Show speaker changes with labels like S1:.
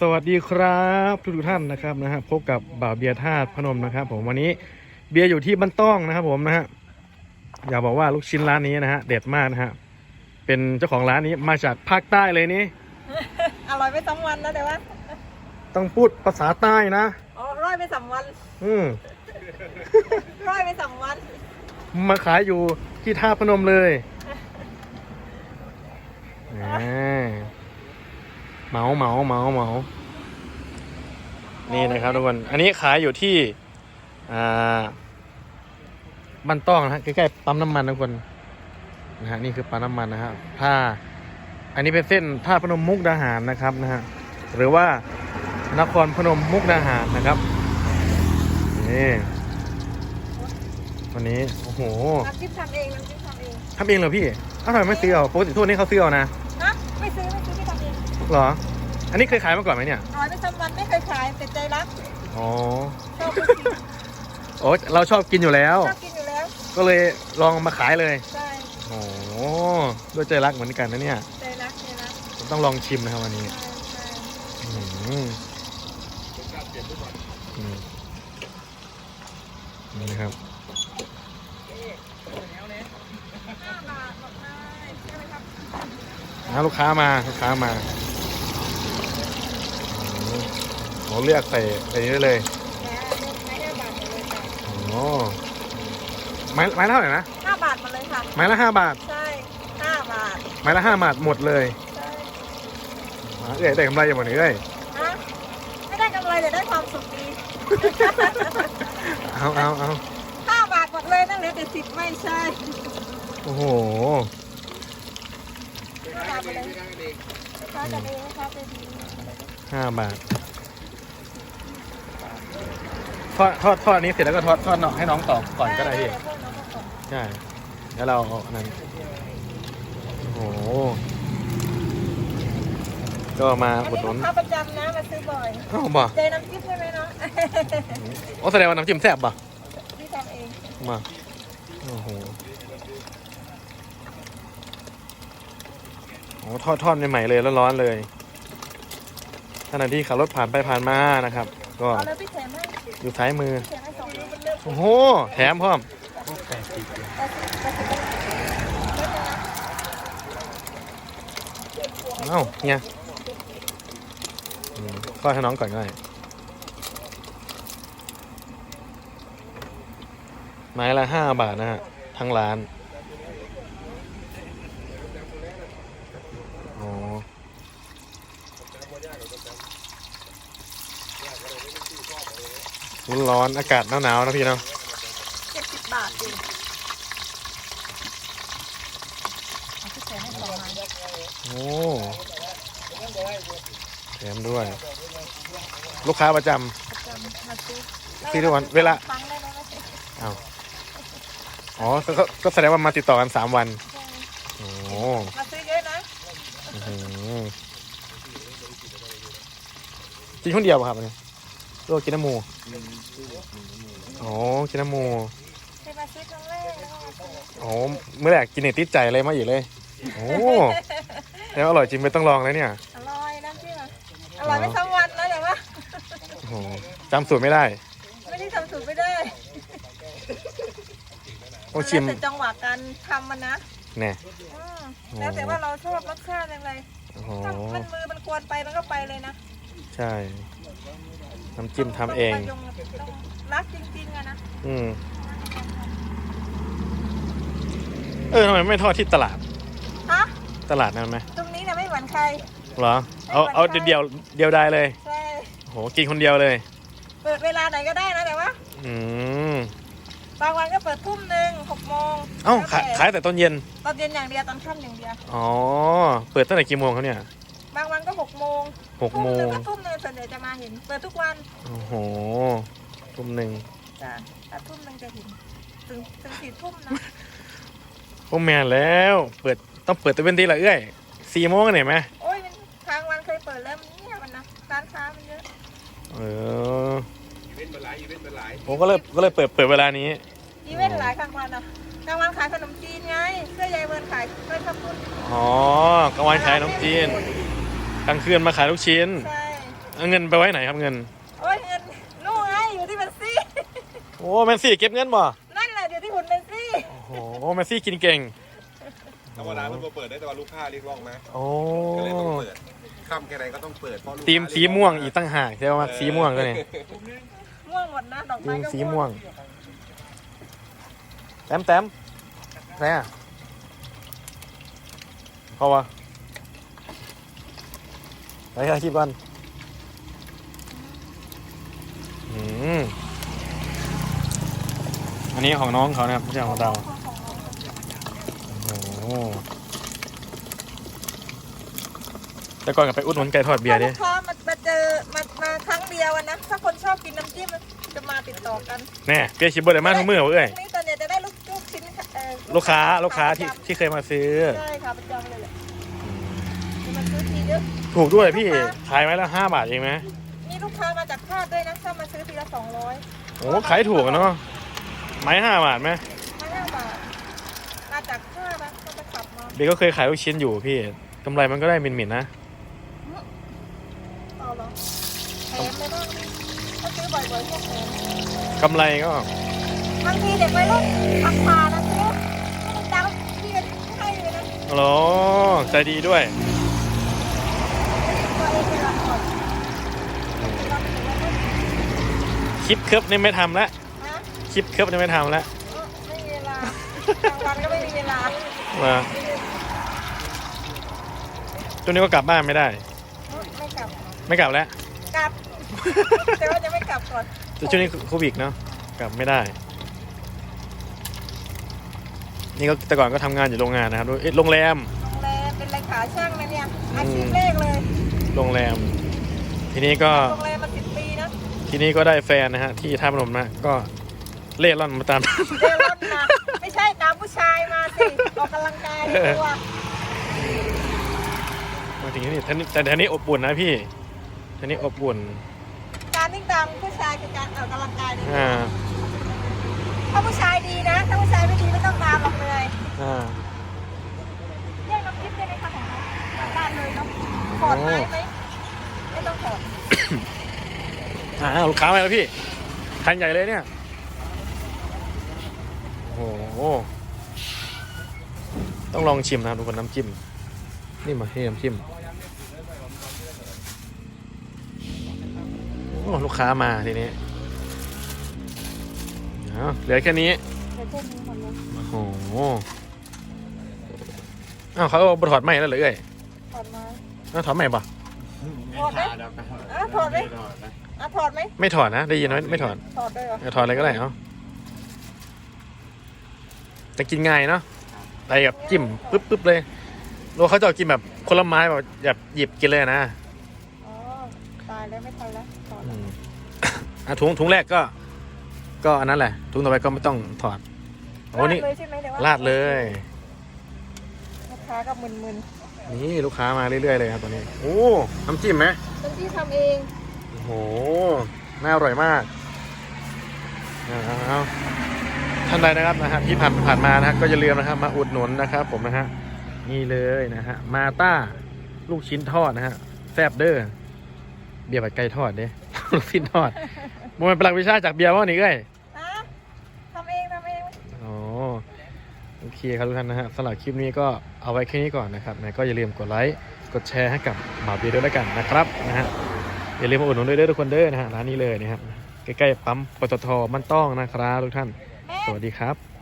S1: สวัสดีครับทุกทุกๆท่านนะครับนะฮะพบกับบ่าวเบียร์ธาตุพนมนะครับ ผมวันนี้เบียร์อยู่ที่บ้านต้องนะครับ ผมนะฮะอยากบอกว่าลูกชิ้นร้านนี้นะฮะเด็ดมากนะฮะเป็นเจ้าของร้านนี้มาจากภาคใต้เลยนี่
S2: อร่อยไปสองวันนะแต่ว่า
S1: ต้องพูดภาษาใต้นะ
S2: อ๋อร้อยไปสามวัน
S1: อืม
S2: ร้อยไปสามวัน
S1: มาขายอยู่ที่ท่าพนมเลยแหม เหมาเหมาเหมาเหมานี่นะครับทุกคน อันนี้ขายอยู่ที่ อ่าบ้านต้องนะฮะใกล้ๆปั๊มน้ำมันนะทุกคนนะฮะนี่คือปั๊มน้ำมันนะฮะถ้าอันนี้เป็นเส้นท่าพนมมุกดาหารนะครับนะฮะหรือว่านครพนมมุกดาหารนะครับนี่วันนี้โอ้โห
S2: น้ำจิ้มทำเองน้ำจิ้มทำเอง
S1: ทำเองเหรอพี่เอ้าวทำไมไม่ซื้อเอาปกติทั่วนี้เขาซื้อเอานะ
S2: ฮะไม่ซื้อไม่ซื้อที่ทำ เอง
S1: เหรอ อันนี้เคยขายมาก่อนไหมเนี่ย
S2: ร้อยไปสามวันไม่เคยขายแต่ใจรัก
S1: อ๋อ
S2: ชอบกิน
S1: โอ้เราชอบกินอยู่แล้ว
S2: ชอบกินอยู่แล้ว
S1: ก็เลยลองมาขายเลย
S2: ใช่
S1: โอ้โหด้วยใจรักเหมือนกันนะเนี่ย
S2: ใจรักใจรัก
S1: ผมต้องลองชิมนะครับวันนี้
S2: ใช่ใช่
S1: อื้อหืออืมนี่นะครับ
S2: ห้าบาทหมดเลยใช่ไหมครับ
S1: นะลูกค้ามาลูกค้ามาอืม โหเลือกใส่ใส่นี้ได้เลย
S2: แหมไม่ห้าบาทหมดเลยค่ะ
S1: โอ้ไม้ไม้ละเท่าไหร่นะ
S2: ห้าบาทหมดเลยค่ะ
S1: ไม้ละห้าบาท
S2: ใช่ห้าบาท
S1: ไม้ละห้าบาทหมดเลย
S2: ใช่
S1: อ่าเอ้ยได้กำไรอย่างหมดเลยเอ้ย
S2: ฮะไม่ได้กำไรแต่ได้ความสุขดี
S1: เอาเอาเอา
S2: ห้าบาทหมดเลยนั่นเหลือแต่สิบไม่ใช่
S1: โอ้โห
S2: ห้าบาท
S1: ททอดทอดทอดอันนี้เสร็จแล้วก็ทอดทอดเนาะให้น้องตอกก่อนก็ได้พี่
S2: เยวพวกน้องก็ส่ง
S1: ใช่แล้วเราเอาอันนั้นโอ้โหก็มา
S2: อัน
S1: อุด
S2: นี้
S1: หนุ
S2: ลู
S1: น
S2: กค้าประจำนะมาซื้อบ่อย
S1: อ้าวบ่
S2: เจน้ำจิ้มใช่ไหมเนาะ
S1: โอ้แสดงว่าน้ำจิ้มแซ่บบ่
S2: ที่ทำเอง
S1: มาโอ้โหโอ้ทอดทอดใหม่ๆเลยแล้วร้อนเลยขณะที่ขับรถผ่านไปผ่านมานะครับ ก็
S2: อ
S1: ยู่ซ้ายมือ โอ้โห แถมพร้อม
S2: เอ้า
S1: เนี่ยก็ให้น้องก่อนก็ได้ไม้ละห้าบาทนะฮะ ทั้งร้าน ร้อนๆอากาศหนาวๆนะพี่เนาะ
S2: เจ็ดสิบบาทเองเอาพี่แถมให้สองอัน
S1: โอ้แถมด้วย ลูกค้าประจ
S2: ประจำมาซื้อ
S1: ซื้อทุกวันเวลา
S2: ฟังได้แล้วนะำ
S1: อ๋อก็ก็ก็แสดงว่ามาติดต่อกันสามวัน
S2: ใช่
S1: โอ้
S2: มาซื้อเยอะนะ
S1: อื้อหือกินคนเดียวป่ะครับอันนี้ หรือว่ากินน้ำหมูอ๋อกินน้ำหมู
S2: เคยมาซื้อครั้งแรกแล้วก็มาซื้อ
S1: อ๋อเมื่อแรกกินเนี่ยติดใจเลยมาอีกเลยโอ้แล้วอร่อยจริงไม่ต้องลองเลยเนี่ย
S2: อร่อยน้ำจิ้มอะอร่อยไม่ทั้งวันนะแต่ว่า
S1: โอ้โหจำสูตรไม่ได้
S2: ไม่ได้ทำสูตรไม่ได้
S1: ต้องชิม
S2: แล้วแต่จังหวะการทำมันนะ
S1: แน่
S2: อืมแล้วแต่ว่าเราชอบรสชาติยังไง
S1: โอ้โห
S2: ถ้ามันมือมันกวนไปมันก็ไปเลยนะ
S1: ใช่ น้ำจิ้มทำเอง
S2: ต้ประยงต้องรักจริงๆอะนะ
S1: อืม เออทำไมไม่ทอดที่ตลาด
S2: ฮะ
S1: ตลาดนั่นไหม
S2: ตรงนี้เนี่ยไม่เหมือนใคร
S1: เหรอ เอาเอาเดียวเดียวได้เลย
S2: ใช่
S1: โหกินคนเดียวเลย
S2: เปิดเวลาไหนก็ได้นะแต่ว่า
S1: อืม
S2: บางวันก็เปิดทุ่มหนึ่งหกโมง
S1: เอ้า
S2: แล้ว
S1: ขาย
S2: แต่
S1: ขายแต่ตอนเย็น
S2: ตอนเย็นอย่างเดียวตอนค่ำอย่างเดียว
S1: อ๋อ เปิดตั้งแต่กี่โมงครับเนี่ย
S2: บางวันก็หกโมง
S1: หกโม
S2: ทุ่
S1: ง
S2: หนึ่ก็ทุ่มหนึ่งส่วนใหญ่จะมาเห็นเปิดทุกวัน
S1: โอ้โหทุ่มหนึ่ง
S2: จ้ะแต่ทุ่มหนึ่งจะเห็นถึงถึงสี่ทุ่มนะ
S1: พวกแมนแล้ว เปิดต้องเปิดตะเวนทีละเอ้ยสี่โมงกันไหนไหม
S2: โอ้ยมันทางวันเคยเปิดแล้วมันเงียบมันนะร้านค้ามันเยอะ
S1: เออผมก็เลยก็เลยเปิดเปิดเวลานี้
S2: อีเวนต์หลายกลางวันอะกลางวันขายขนมจีนไงเสื้อใยเวิร์นขายกล้วยข้าวปุ้น
S1: อ๋อกลางวันขายน้ำจีน กลางคืนมาขายลูกชิ้น
S2: ใช่
S1: เอาเงินไปไว้ไหนครับเงิน
S2: โอ้ยเงินนู่นไงอยู่ที่เบนซี่
S1: โอ้แมนซี่เก็บเงินบ่
S2: นั่นแหละอยู่ที่หุ่นเบนซี่
S1: โอ้โหแมนซี่กินเก่ง
S3: ธรรมดามันก็เปิดได้แต่ว่าลูกค้าเรียกร้องมา
S1: โอ้
S3: ก็เลยต้องเปิดค่ำแค่ไหนก็ต้องเปิดเพราะลูกค้า
S1: ทีมสีม่วงอีกตั้งหากใช่ไหมสีม่วงตัวนี้
S2: ม่วงหมดนะดอก
S1: ที
S2: ไม้
S1: ม
S2: ก็
S1: สีม่วงแต้มแต้มไหนอะพอวะ ไปค่ะคลิปก่อนอืมอันนี้ของน้องเขานะครับไม่ใช่ของเราโอ้โหแต่ก่อนกับไปอุดหนุนไก่ทอดเบียร์ดิ
S2: ถ้าลูกค้ามามาเจอมามาครั้งเดียวอะนะถ้าคนชอบกินน้ำจิ้มจะมาติดต่อกัน
S1: แน่เบียร์ชิบเบอร์เลยมากทุกมือวะเอ้ย
S2: นี่ตอนเนี้ยจะได้ลูกลูกชิ้นเอ่อ
S1: ลูกค้าลูกค้าที่ที่เคยมาซื้อ
S2: ใช่ค่ะประจำเลยแหละจะมาซื้อทีเยอะ
S1: ถูกด้วยพี่ขายไม้ละห้าบาทเองไหม
S2: มีลูกค้ามาจากชาติด้วยนะถ้ามาซื้อทีละสองร้อย
S1: โอ้ขายถูกอะเนาะไม้ห้าบาทไหม
S2: มาห้าบาทมาจากชาตินะก็จะขับมา
S1: เบียร์ก็เคยขายลูกชิ้นอยู่พี่กำไรมันก็ได้หมิ่นๆนะ
S2: เอาเหรอแถมเลยบ้างถ้าซื้อบ่อยๆก็แถม
S1: กำไรก็
S2: บางทีเด็กวัยรุ่นทำพานะซื้อไม่ได้ตังค์พี่ก็ให้เลยนะ
S1: โอ้ใจดีด้วย
S2: ตัวเองเป็นหลักก่อนเราเป็นวัยรุ่น
S1: คลิปเคิร์ฟนี่ไม่ทำแล้ว
S2: นะ
S1: คลิปเคิร์ฟนี่ไม่ทำแล้ว
S2: เออไม่มีเวลากลางวันก็ไม่มีเวลา
S1: มาช่วงนี้ก็กลับบ้านไม่ได้
S2: เออไม่กลับ
S1: ไม่กลับแล้ว
S2: กลับ แต่ว่าจะไม่กลับก่อน
S1: แต่ช่วงนี้โควิดเนาะกลับไม่ได้ นี่ก็แต่ก่อนก็ทำงานอยู่โรงงานนะครับด้วยเอ๊ะโรงแรม
S2: โรงแรมเป็นเลขาช่างนะเนี่ยอาชีพแรกเลย
S1: โรงแรม ทีนี้ก็
S2: โรงแรมมาสิบปีนะ
S1: ทีนี้ก็ได้แฟนนะฮะ ที่ท่าพนมนะก็เล่ร่อนมาตาม
S2: เดินรถมาไม่ใช่ตามผู้ชายมาสิออกกำลังกายในตัว
S1: มาถึงที่นี่ท่านแต่ท่านนี้อบอุ่นนะพี่ท่านนี้อบอุ่น
S2: การวิ่งตามผู้ชายคือการออกกำลังกายในตัว
S1: อ่า
S2: ถ้าผู้ชายดีนะ ถ้าผู้ชายไม่ดีไม่ต้องตามหรอกเลย
S1: อ่า
S2: เรียกน้ำพริกได้ไหมคะของเราบ้านเลยเนาะถอดไม้ไหมไม่ต้องถอด
S1: อ่าลูกค้ามาแล้วพี่ทันใหญ่เลยเนี่ย โอ้โห ต้องลองชิมนะครับทุกคนน้ำจิ้ม นี่มาให้น้ำจิ้มโอ้ลูกค้ามาทีนี้เอาเหลือแค่นี้
S2: เดี๋ยวพวกนี้หมดเลย
S1: โอ้โหอ้าวเขาเอาถอดใหม่แล้วเหรอเอ้ย
S2: ถอดไม้
S1: อ้าวถอดใหม่ปะ
S2: ถอดไหมอะถอดไหม อะถอดไหม
S1: ไม่ถอดนะ ได้ยินไหมไม่ถอด
S2: ถอดด้วยเหรอ
S1: เอาถอดอะไรก็ได้เนาะแต่กินง่ายเนาะไปกับจิ้มปึ๊บปึ๊บเลยโลเขาจะเอากินแบบคนละไม้แบบแบบหยิบกินเลยนะ
S2: อ๋อตายแล้วไม่ทันแล้วถอด
S1: อืมอะถุงถุงแรกก็ ก็อันนั้นแหละ ถุงต่อไปก็ไม่ต้องถอดโอ้นี่
S2: ลาดเลยใช่ไหมเดี๋ยวว่า
S1: ลาดเลย
S2: ลูกค้าก็มึน
S1: นี่ลูกค้ามาเรื่อยๆเลยครับตอนนี้ โอ้น้ำจิ้มไหม
S2: ๆเป็นที่ทำเอง
S1: โอ้โห น่าอร่อยมากเอาท่านใดนะครับนะฮะที่ผ่านผ่านมานะฮะก็อย่าลืมนะครับมาอุดหนุนนะครับ ผมนะฮะนี่เลยนะฮะมาต้าลูกชิ้นทอดนะฮะแซบเดอร์เบียร์แบบไก่ทอดเด้ลูกชิ้นทอดมันเป็นหลักวิชาจากเบียร์ว่านี่เอ้ย
S2: ฮะทำเองทำเอง
S1: อ๋อโอเคครับทุกท่านนะฮะสำหรับคลิปนี้ก็เอาไว้แค่นี้ก่อนนะครับนะก็อย่าลืมกดไลค์กดแชร์ให้กับหมาเบียร์ด้วยแล้วกันนะครับนะฮะ อย่าลืมมาอุดหนุนด้วยเด้อทุกคนเด้อนะฮะร้านนี้เลยนะครับใกล้ๆปั๊มปตทมันต้องนะครับทุกท่าน
S2: แม่
S1: สวัสดีครับ